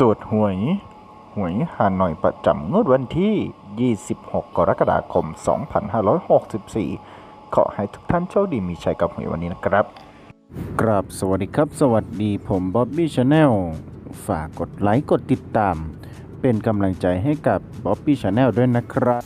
ตรวจหวย หวยฮานอยประจำงวดวันที่ 26 กรกฎาคม 2564 ขอให้ทุกท่านโชคดีมีชัยกับหวยวันนี้นะครับ กราบสวัสดีครับ สวัสดีผมบ๊อบบี้ชาแนลฝากกดไลค์กดติดตาม เป็นกำลังใจให้กับบ๊อบบี้ชาแนลด้วยนะครับ